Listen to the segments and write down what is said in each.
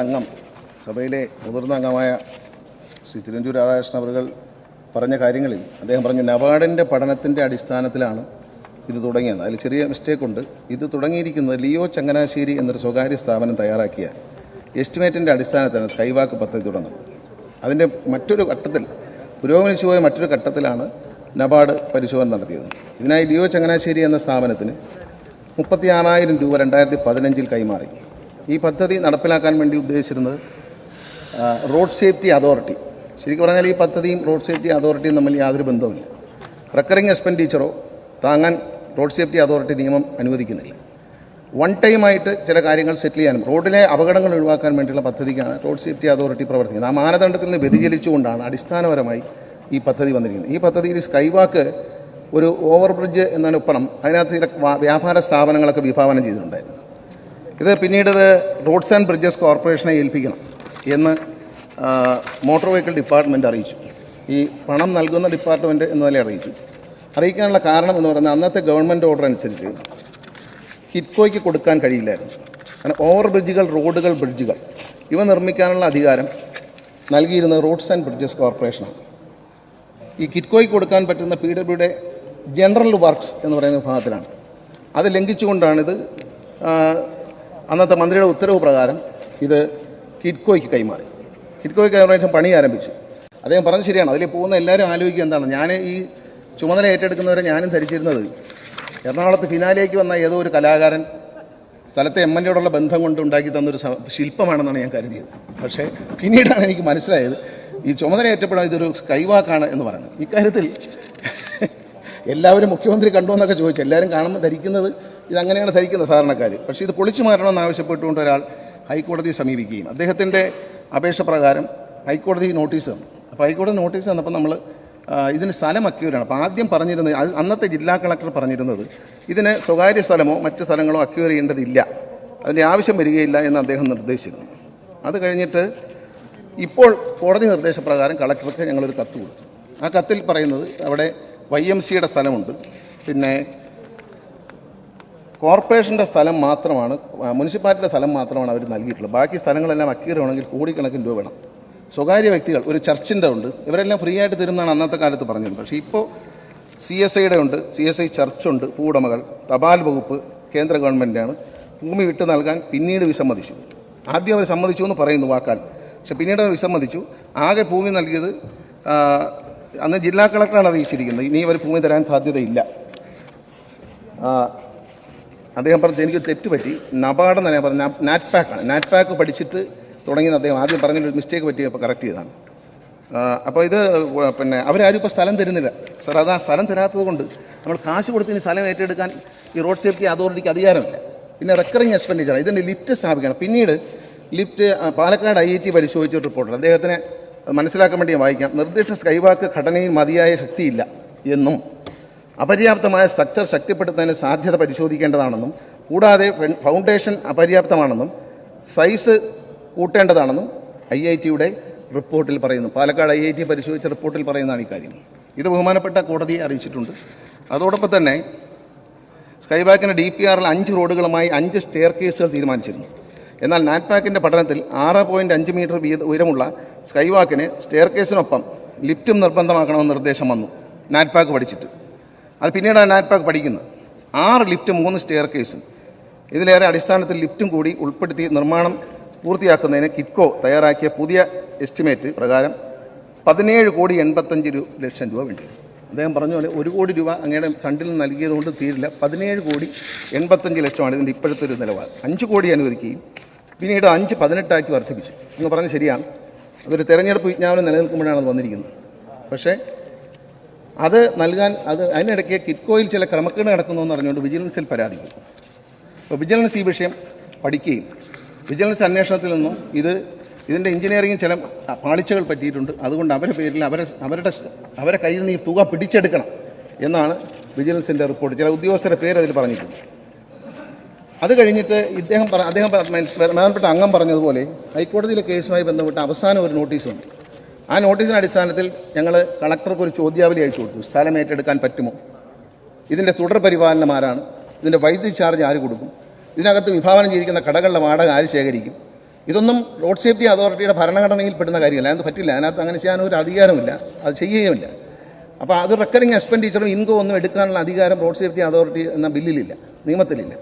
അംഗം സഭയിലെ മുതിർന്ന അംഗമായ ശ്രീ തിരുവഞ്ചൂർ രാധാകൃഷ്ണൻ അവർ പറഞ്ഞ കാര്യങ്ങളിൽ അദ്ദേഹം പറഞ്ഞു നബാർഡിന്റെ പഠനത്തിന്റെ അടിസ്ഥാനത്തിലാണ് ഇത് തുടങ്ങിയത്. അതിൽ ചെറിയ മിസ്റ്റേക്ക് ഉണ്ട്. ഇത് തുടങ്ങിയിരിക്കുന്നത് ലിയോ ചങ്ങനാശ്ശേരി എന്നൊരു സ്വകാര്യ സ്ഥാപനം തയ്യാറാക്കിയ എസ്റ്റിമേറ്റിന്റെ അടിസ്ഥാനത്തിലാണ് സൈവാക്ക് പദ്ധതി തുടങ്ങുന്നത്. അതിന്റെ മറ്റൊരു ഘട്ടത്തിൽ പുരോഗമിച്ചു പോയ മറ്റൊരു ഘട്ടത്തിലാണ് നബാർഡ് പരിശോധന നടത്തിയത്. ഇതിനായി ലിയോ ചങ്ങനാശ്ശേരി എന്ന സ്ഥാപനത്തിന് മുപ്പത്തി ആറായിരം രൂപ രണ്ടായിരത്തി പതിനഞ്ചിൽ കൈമാറി. ഈ പദ്ധതി നടപ്പിലാക്കാൻ വേണ്ടി ഉദ്ദേശിച്ചിരുന്നത് റോഡ് സേഫ്റ്റി അതോറിറ്റി ശരിക്കും പറഞ്ഞാൽ ഈ പദ്ധതിയും റോഡ് സേഫ്റ്റി അതോറിറ്റിയും തമ്മിൽ യാതൊരു ബന്ധവുമില്ല. റെക്കറിങ് എക്സ്പെൻഡിച്ചറോ താങ്ങാൻ റോഡ് സേഫ്റ്റി അതോറിറ്റി നിയമം അനുവദിക്കുന്നില്ല. വൺ ടൈമായിട്ട് ചില കാര്യങ്ങൾ സെറ്റിൽ ചെയ്യാനും റോഡിലെ അപകടങ്ങൾ ഒഴിവാക്കാൻ വേണ്ടിയുള്ള പദ്ധതിക്കാണ് റോഡ് സേഫ്റ്റി അതോറിറ്റി പ്രവർത്തിക്കുന്നത്. ആ മാനദണ്ഡത്തിൽ നിന്ന് വ്യതിചലിച്ചുകൊണ്ടാണ് അടിസ്ഥാനപരമായി ഈ പദ്ധതി വന്നിരിക്കുന്നത്. ഈ പദ്ധതിയിൽ സ്കൈവാക്ക് ഒരു ഓവർ ബ്രിഡ്ജ് എന്നാണ് ഒപ്പണം അതിനകത്ത് ചില വ്യാപാര സ്ഥാപനങ്ങളൊക്കെ വിഭാവനം ചെയ്തിട്ടുണ്ടായിരുന്നു. ഇത് പിന്നീട് ഇത് റോഡ്സ് ആൻഡ് ബ്രിഡ്ജസ് കോർപ്പറേഷനെ ഏൽപ്പിക്കണം എന്ന് മോട്ടോർ വെഹിക്കിൾ ഡിപ്പാർട്ട്മെന്റ് അറിയിച്ചു. ഈ പണം നൽകുന്ന ഡിപ്പാർട്ട്മെന്റ് എന്ന് നില അറിയിച്ചു. അറിയിക്കാനുള്ള കാരണം എന്ന് പറയുന്നത് അന്നത്തെ ഗവൺമെന്റ് ഓർഡർ അനുസരിച്ച് ഹിറ്റ്കോയ്ക്ക് കൊടുക്കാൻ കഴിയില്ലായിരുന്നു. കാരണം ഓവർ ബ്രിഡ്ജുകൾ റോഡുകൾ ബ്രിഡ്ജുകൾ ഇവ നിർമ്മിക്കാനുള്ള അധികാരം നൽകിയിരുന്നത് റോഡ്സ് ആൻഡ് ബ്രിഡ്ജസ് കോർപ്പറേഷനാണ്. ഈ കിറ്റ്കോയ്ക്ക് കൊടുക്കാൻ പറ്റുന്ന പി ഡബ്ല്യുടെ ജനറൽ വർക്ക്സ് എന്ന് പറയുന്ന വിഭാഗത്തിലാണ്. അത് ലംഘിച്ചുകൊണ്ടാണിത് അന്നത്തെ മന്ത്രിയുടെ ഉത്തരവ് പ്രകാരം ഇത് കിറ്റ്കോയ്ക്ക് കൈമാറി. കിറ്റ്കോയ്ക്ക് കൈമാറിയ ശേഷം പണി ആരംഭിച്ചു. അദ്ദേഹം പറഞ്ഞത് ശരിയാണ്. അതിൽ പോകുന്ന എല്ലാവരും ആലോചിക്കുക എന്താണ്. ഞാൻ ഈ ചുമതല ഏറ്റെടുക്കുന്നവരെ ഞാനും ധരിച്ചിരുന്നത് എറണാകുളത്ത് ഫിനാലേക്ക് വന്ന ഏതോ ഒരു കലാകാരൻ സ്ഥലത്തെ എം എൽ എയോടുള്ള ബന്ധം കൊണ്ട് ഉണ്ടാക്കി തന്നൊരു ശില്പമാണെന്നാണ് ഞാൻ കരുതിയത്. പക്ഷേ പിന്നീടാണ് എനിക്ക് മനസ്സിലായത് ഈ ചുമതല ഏറ്റപ്പെടാൻ ഇതൊരു കൈവാക്കാണ് എന്ന് പറയുന്നത്. ഇക്കാര്യത്തിൽ എല്ലാവരും മുഖ്യമന്ത്രി കണ്ടു എന്നൊക്കെ ചോദിച്ചു. എല്ലാവരും കാണുമ്പോൾ ധരിക്കുന്നത് ഇതങ്ങനെയാണ് ധരിക്കുന്നത് സാധാരണക്കാർ. പക്ഷേ ഇത് പൊളിച്ചു മാറ്റണമെന്ന് ആവശ്യപ്പെട്ടുകൊണ്ട് ഒരാൾ ഹൈക്കോടതിയെ സമീപിക്കുകയും അദ്ദേഹത്തിന്റെ അപേക്ഷ പ്രകാരം ഹൈക്കോടതി നോട്ടീസ് തന്നു. അപ്പോൾ ഹൈക്കോടതി നോട്ടീസ് തന്നപ്പോൾ നമ്മൾ ഇതിന് സ്ഥലം അക്യൂരാണ്. അപ്പോൾ ആദ്യം പറഞ്ഞിരുന്നത് അന്നത്തെ ജില്ലാ കളക്ടർ പറഞ്ഞിരുന്നത് ഇതിന് സ്വകാര്യ സ്ഥലമോ മറ്റ് സ്ഥലങ്ങളോ അക്യൂർ ചെയ്യേണ്ടതില്ല. അതിന്റെ ആവശ്യം വരികയില്ല എന്ന് അദ്ദേഹം നിർദ്ദേശിച്ചിരുന്നു. അത് കഴിഞ്ഞിട്ട് ഇപ്പോൾ കോടതി നിർദ്ദേശപ്രകാരം കളക്ടർക്ക് ഞങ്ങളൊരു കത്ത് കൊടുത്തു. ആ കത്തിൽ പറയുന്നത് അവിടെ വൈ എം സിയുടെ സ്ഥലമുണ്ട്. പിന്നെ കോർപ്പറേഷന്റെ സ്ഥലം മാത്രമാണ് മുനിസിപ്പാലിറ്റിയുടെ സ്ഥലം മാത്രമാണ് അവർ നൽകിയിട്ടുള്ളത്. ബാക്കി സ്ഥലങ്ങളെല്ലാം അക്കീറണമെങ്കിൽ കോടിക്കണക്കിന് രൂപ വേണം. സ്വകാര്യ വ്യക്തികൾ ഒരു ചർച്ചിന്റെ ഉണ്ട്. ഇവരെല്ലാം ഫ്രീ ആയിട്ട് തരുന്നതാണ് അന്നത്തെ കാലത്ത് പറഞ്ഞിരുന്നത്. പക്ഷേ ഇപ്പോൾ സി എസ് ഐയുടെ ഉണ്ട് സി എസ് ഐ ചർച്ചുണ്ട് ഭൂവുടമകൾ തപാൽ വകുപ്പ് കേന്ദ്ര ഗവൺമെന്റാണ് ഭൂമി വിട്ടു നൽകാൻ പിന്നീട് വിസമ്മതിച്ചു. ആദ്യം അവർ സമ്മതിച്ചു എന്ന് പറയുന്നു വാക്കാൽ. പക്ഷെ പിന്നീട് അവർ വിസമ്മതിച്ചു. ആകെ ഭൂമി നൽകിയത് അന്ന് ജില്ലാ കളക്ടറാണ് അറിയിച്ചിരിക്കുന്നത്. ഇനി അവർ ഭൂമി തരാൻ സാധ്യതയില്ല. അദ്ദേഹം പറഞ്ഞത് എനിക്ക് തെറ്റ് പറ്റി. നബാർഡ് എന്നാണ് ഞാൻ പറഞ്ഞത്. നാറ്റ് പാക്കാണ് നാറ്റ് പാക്ക് പഠിച്ചിട്ട് തുടങ്ങിയത് അദ്ദേഹം ആദ്യം പറഞ്ഞൊരു മിസ്റ്റേക്ക് പറ്റി അപ്പോൾ കറക്റ്റ് ചെയ്താണ് അപ്പോൾ ഇത് പിന്നെ അവരാരും ഇപ്പോൾ സ്ഥലം തരുന്നില്ല. സർ അത് ആ സ്ഥലം തരാത്തത് കൊണ്ട് നമ്മൾ കാശ് കൊടുത്തിന് സ്ഥലം ഏറ്റെടുക്കാൻ ഈ റോഡ് സേഫ്റ്റി അതോറിറ്റിക്ക് അധികാരമില്ല. പിന്നെ റെക്കറിങ് എക്സ്പെൻഡിച്ചർ ഇതിന്റെ ലിഫ്റ്റ് സ്ഥാപിക്കണം. പിന്നീട് ലിഫ്റ്റ് പാലക്കാട് ഐ ടി പരിശോധിച്ച ഒരു റിപ്പോർട്ടർ അദ്ദേഹത്തിന് മനസ്സിലാക്കാൻ വേണ്ടി വായിക്കാം. നിർദ്ദിഷ്ട സ്കൈവാക്ക് ഘടനയിൽ മതിയായ ശക്തിയില്ല എന്നും അപര്യാപ്തമായ സ്ട്രക്ചർ ശക്തിപ്പെടുത്തുന്നതിന് സാധ്യത പരിശോധിക്കേണ്ടതാണെന്നും കൂടാതെ ഫൗണ്ടേഷൻ അപര്യാപ്തമാണെന്നും സൈസ് കൂട്ടേണ്ടതാണെന്നും ഐ ഐ ടിയുടെ റിപ്പോർട്ടിൽ പറയുന്നു. പാലക്കാട് ഐ ഐ ടി പരിശോധിച്ച റിപ്പോർട്ടിൽ പറയുന്നതാണ് ഇക്കാര്യം. ഇത് ബഹുമാനപ്പെട്ട കോടതിയെ അറിയിച്ചിട്ടുണ്ട്. അതോടൊപ്പം തന്നെ സ്കൈബാക്കിന്റെ ഡി പി ആറിൽ അഞ്ച് റോഡുകളുമായി അഞ്ച് സ്റ്റെയർ കേസുകൾ തീരുമാനിച്ചിരുന്നു. എന്നാൽ നാറ്റ്പാക്കിന്റെ പഠനത്തിൽ ആറ് പോയിന്റ് അഞ്ച് മീറ്റർ വീത ഉയരമുള്ള സ്കൈവാക്കിന് സ്റ്റെയർ കേസിനൊപ്പം ലിഫ്റ്റും നിർബന്ധമാക്കണമെന്ന് നിർദ്ദേശം വന്നു. നാറ്റ്പാക്ക് പഠിച്ചിട്ട്. അത് പിന്നീടാണ് നാറ്റ്പാക്ക് പഠിക്കുന്നത്. ആറ് ലിഫ്റ്റ് മൂന്ന് സ്റ്റെയർ കേസും ഇതിലേറെ അടിസ്ഥാനത്തിൽ ലിഫ്റ്റും കൂടി ഉൾപ്പെടുത്തി നിർമ്മാണം പൂർത്തിയാക്കുന്നതിന് കിറ്റ്കോ തയ്യാറാക്കിയ പുതിയ എസ്റ്റിമേറ്റ് പ്രകാരം പതിനേഴ് കോടി എൺപത്തഞ്ച് ലക്ഷം രൂപ വേണ്ടി അദ്ദേഹം പറഞ്ഞ പോലെ ഒരു കോടി രൂപ അങ്ങയുടെ ഫണ്ടിൽ നിന്ന് നൽകിയതുകൊണ്ട് തീരില്ല. പതിനേഴ് കോടി എൺപത്തഞ്ച് ലക്ഷമാണ് ഇതിന്റെ ഇപ്പോഴത്തെ ഒരു നിലപാട് അഞ്ച് കോടി അനുവദിക്കുകയും പിന്നീട് അഞ്ച് പതിനെട്ടാക്കി വർദ്ധിപ്പിച്ചു. എന്ന് പറഞ്ഞ് ശരിയാണ്. അതൊരു തെരഞ്ഞെടുപ്പ് വിജ്ഞാപനം നിലനിൽക്കുമ്പോഴാണ് അത് വന്നിരിക്കുന്നത്. പക്ഷേ അത് നൽകാൻ അത് അതിനിടയ്ക്ക് കിറ്റ്കോയിൽ ചില ക്രമക്കേട് നടക്കുന്നു പറഞ്ഞുകൊണ്ട് വിജിലൻസിൽ പരാതി. അപ്പോൾ വിജിലൻസ് ഈ വിഷയം പഠിക്കുകയും വിജിലൻസ് അന്വേഷണത്തിൽ നിന്നും ഇത് ഇതിന്റെ എഞ്ചിനീയറിംഗ് ചില പാളിച്ചകൾ പറ്റിയിട്ടുണ്ട്. അതുകൊണ്ട് അവരുടെ പേരിൽ അവരെ അവരുടെ അവരെ കയ്യിൽ നിന്ന് ഈ തുക പിടിച്ചെടുക്കണം എന്നാണ് വിജിലൻസിന്റെ റിപ്പോർട്ട്. ചില ഉദ്യോഗസ്ഥരുടെ പേര് അതിൽ പറഞ്ഞിട്ടുണ്ട്. അത് കഴിഞ്ഞിട്ട് ഇദ്ദേഹം അദ്ദേഹം പ്രധാനപ്പെട്ട അംഗം പറഞ്ഞതുപോലെ ഹൈക്കോടതിയിലെ കേസുമായി ബന്ധപ്പെട്ട് അവസാനം ഒരു നോട്ടീസുണ്ട്. ആ നോട്ടീസിന്റെ അടിസ്ഥാനത്തിൽ ഞങ്ങൾ കളക്ടർക്ക് ഒരു ചോദ്യാവലി അയച്ചു കൊടുത്തു. സ്ഥലം ഏറ്റെടുക്കാൻ പറ്റുമോ? ഇതിന്റെ തുടർ പരിപാലനം ആരാണ്? ഇതിന്റെ വൈദ്യുതി ചാർജ് ആര് കൊടുക്കും? ഇതിനകത്ത് വിഭാവനം ചെയ്തിരിക്കുന്ന കടകളുടെ വാടക ആര് ശേഖരിക്കും? ഇതൊന്നും റോഡ് സേഫ്റ്റി അതോറിറ്റിയുടെ ഭരണഘടനയിൽ പെടുന്ന കാര്യമല്ല. അത് പറ്റില്ല. അതിനകത്ത് അങ്ങനെ ചെയ്യാൻ ഒരു അധികാരമില്ല. അത് ചെയ്യുകയുമില്ല. അപ്പോൾ അത് റെക്കറിങ് എക്സ്പെൻഡിച്ചറും ഇൻകോ ഒന്നും എടുക്കാനുള്ള അധികാരം റോഡ് സേഫ്റ്റി അതോറിറ്റി എന്ന ബില്ലിലില്ല. നിയമത്തിലില്ല.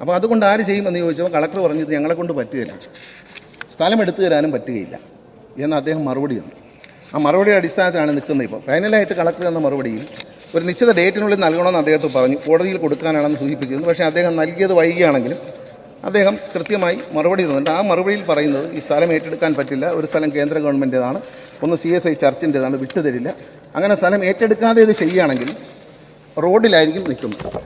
അപ്പോൾ അതുകൊണ്ട് ആര് ചെയ്യുമെന്ന് ചോദിച്ചപ്പോൾ കളക്ടർ പറഞ്ഞത് ഞങ്ങളെ കൊണ്ട് പറ്റുകയില്ല. സ്ഥലം എടുത്തു തരാനും പറ്റുകയില്ല. എന്ന് അദ്ദേഹം മറുപടി തന്നു. ആ മറുപടിയുടെ അടിസ്ഥാനത്തിലാണ് നിൽക്കുന്നത് ഇപ്പോൾ ഫൈനലായിട്ട് കളക്ടർ എന്ന മറുപടിയിൽ ഒരു നിശ്ചിത ഡേറ്റിനുള്ളിൽ നൽകണമെന്ന് അദ്ദേഹത്തെ പറഞ്ഞു. കോടതിയിൽ കൊടുക്കാനാണെന്ന് സൂചിപ്പിച്ചിരുന്നു. പക്ഷേ അദ്ദേഹം നൽകിയത് വൈകിയാണെങ്കിലും അദ്ദേഹം കൃത്യമായി മറുപടി തന്നിട്ടുണ്ട്. ആ മറുപടിയിൽ പറയുന്നത് ഈ സ്ഥലം ഏറ്റെടുക്കാൻ പറ്റില്ല. ഒരു സ്ഥലം കേന്ദ്ര ഗവൺമെന്റേതാണ് ഒന്ന് സി എസ് ഐ ചർച്ചിന്റെതാണ് വിട്ടുതരില്ല. അങ്ങനെ സ്ഥലം ഏറ്റെടുക്കാതെ ഇത് ചെയ്യുകയാണെങ്കിൽ റോഡിലായിരിക്കും നിൽക്കുന്നത്.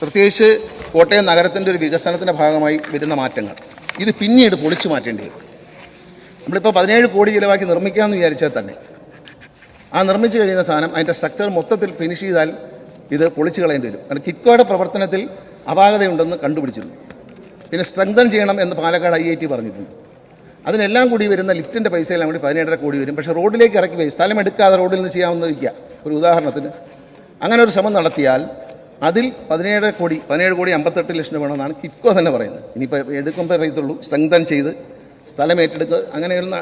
പ്രത്യേകിച്ച് കോട്ടയം നഗരത്തിന്റെ ഒരു വികസനത്തിന്റെ ഭാഗമായി വരുന്ന മാറ്റങ്ങൾ. ഇത് പിന്നീട് പൊളിച്ചു മാറ്റേണ്ടി വരും. നമ്മളിപ്പോൾ പതിനേഴ് കോടി ചിലവാക്കി നിർമ്മിക്കാമെന്ന് വിചാരിച്ചാൽ തന്നെ ആ നിർമ്മിച്ചു കഴിയുന്ന സാധനം അതിന്റെ സ്ട്രക്ചർ മൊത്തത്തിൽ ഫിനിഷ് ചെയ്താൽ ഇത് പൊളിച്ചു കളയേണ്ടി വരും. കാരണം കിറ്റ്കോയുടെ പ്രവർത്തനത്തിൽ അപാകതയുണ്ടെന്ന് കണ്ടുപിടിച്ചിരുന്നു. പിന്നെ സ്ട്രെങ്തൻ ചെയ്യണം എന്ന് പാലക്കാട് ഐ ഐ ടി പറഞ്ഞിട്ടുണ്ട് അതിനെല്ലാം കൂടി വരുന്ന ലിഫ്റ്റിന്റെ പൈസയെല്ലാം കൂടി പതിനേഴര കോടി വരും. പക്ഷേ റോഡിലേക്ക് ഇറക്കി പോയി. സ്ഥലം എടുക്കാതെ റോഡിൽ നിന്ന് ചെയ്യാമെന്ന് വയ്ക്കുക ഒരു ഉദാഹരണത്തിന് അങ്ങനെ ഒരു ശ്രമം നടത്തിയാൽ അതിൽ പതിനേഴര കോടി പതിനേഴ് കോടി അമ്പത്തെട്ട് ലക്ഷം വേണമെന്നാണ് കിറ്റ്കോ തന്നെ പറയുന്നത്. ഇനിയിപ്പോൾ എടുക്കുമ്പോൾ അറിയത്തുള്ളൂ. സ്ട്രെങ്തൻ ചെയ്ത് സ്ഥലം ഏറ്റെടുക്കുക അങ്ങനെയുള്ള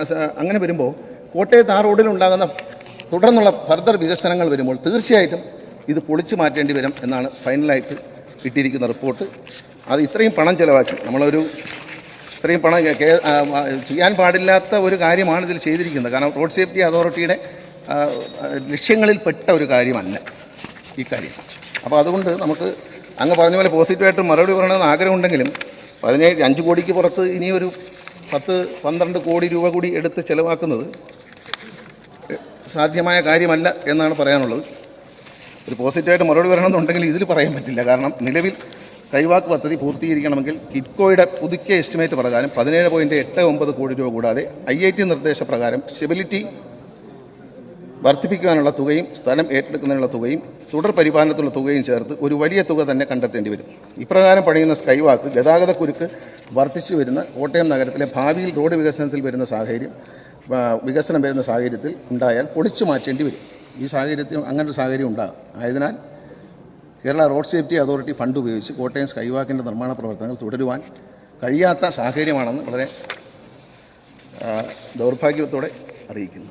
അങ്ങനെ വരുമ്പോൾ കോട്ടയത്ത് ആ റോഡിലുണ്ടാകുന്ന തുടർന്നുള്ള ഫർദർ വികസനങ്ങൾ വരുമ്പോൾ തീർച്ചയായിട്ടും ഇത് പൊളിച്ചു മാറ്റേണ്ടി വരും എന്നാണ് ഫൈനലായിട്ട് കിട്ടിയിരിക്കുന്ന റിപ്പോർട്ട്. അത് ഇത്രയും പണം ചിലവാക്കി. നമ്മളൊരു ഇത്രയും പണം ചെയ്യാൻ പാടില്ലാത്ത ഒരു കാര്യമാണ് ഇതിൽ ചെയ്തിരിക്കുന്നത്. കാരണം റോഡ് സേഫ്റ്റി അതോറിറ്റിയുടെ ലക്ഷ്യങ്ങളിൽ പെട്ട ലക്ഷ്യങ്ങളിൽപ്പെട്ട ഒരു കാര്യമല്ല ഈ കാര്യം. അപ്പോൾ അതുകൊണ്ട് നമുക്ക് അങ്ങ് പറഞ്ഞ പോലെ പോസിറ്റീവായിട്ട് മറുപടി പറയണമെന്ന് ആഗ്രഹമുണ്ടെങ്കിലും പതിനേഴ് അഞ്ച് കോടിക്ക് പുറത്ത് ഇനിയൊരു പത്ത് പന്ത്രണ്ട് കോടി രൂപ കൂടി എടുത്ത് ചിലവാക്കുന്നത് സാധ്യമായ കാര്യമല്ല എന്നാണ് പറയാനുള്ളത്. ഒരു പോസിറ്റീവായിട്ട് മറുപടി വരണമെന്നുണ്ടെങ്കിൽ ഇതിൽ പറയാൻ പറ്റില്ല. കാരണം നിലവിൽ കൈവാക്ക് പദ്ധതി പൂർത്തീകരിക്കണമെങ്കിൽ കിറ്റ്കോയുടെ പുതുക്കിയ എസ്റ്റിമേറ്റ് പ്രകാരം പതിനേഴ് പോയിന്റ് എട്ട് ഒമ്പത് കോടി രൂപ കൂടാതെ ഐ ഐ ടി നിർദ്ദേശപ്രകാരം സ്റ്റെബിലിറ്റി വർദ്ധിപ്പിക്കാനുള്ള തുകയും സ്ഥലം ഏറ്റെടുക്കുന്നതിനുള്ള തുകയും തുടർ പരിപാലനത്തിനുള്ള തുകയും ചേർത്ത് ഒരു വലിയ തുക തന്നെ കണ്ടെത്തേണ്ടി വരും. ഇപ്രകാരം പണിയുന്ന സ്കൈവാക്ക് ഗതാഗത കുരുക്ക് വർദ്ധിച്ചു വരുന്ന കോട്ടയം നഗരത്തിലെ ഭാവിയിൽ റോഡ് വികസനത്തിൽ വരുന്ന സാഹചര്യം വികസനം വരുന്ന സാഹചര്യത്തിൽ ഉണ്ടായാൽ പൊളിച്ചു മാറ്റേണ്ടി വരും. ഈ സാഹചര്യത്തിൽ അങ്ങനെ ഒരു സാഹചര്യം ഉണ്ടാകും. ആയതിനാൽ Kerala road safety authority fund ഉപയോഗിച്ച് കോട്ടയം സ്കൈവാക്കിന്റെ നിർമ്മാണ പ്രവർത്തനങ്ങൾ തുടരുവാൻ കഴിയാത്ത സാഹചര്യമാണെന്ന് വളരെ ദൗർഭാഗ്യത്തോടെ അറിയിക്കുന്നു.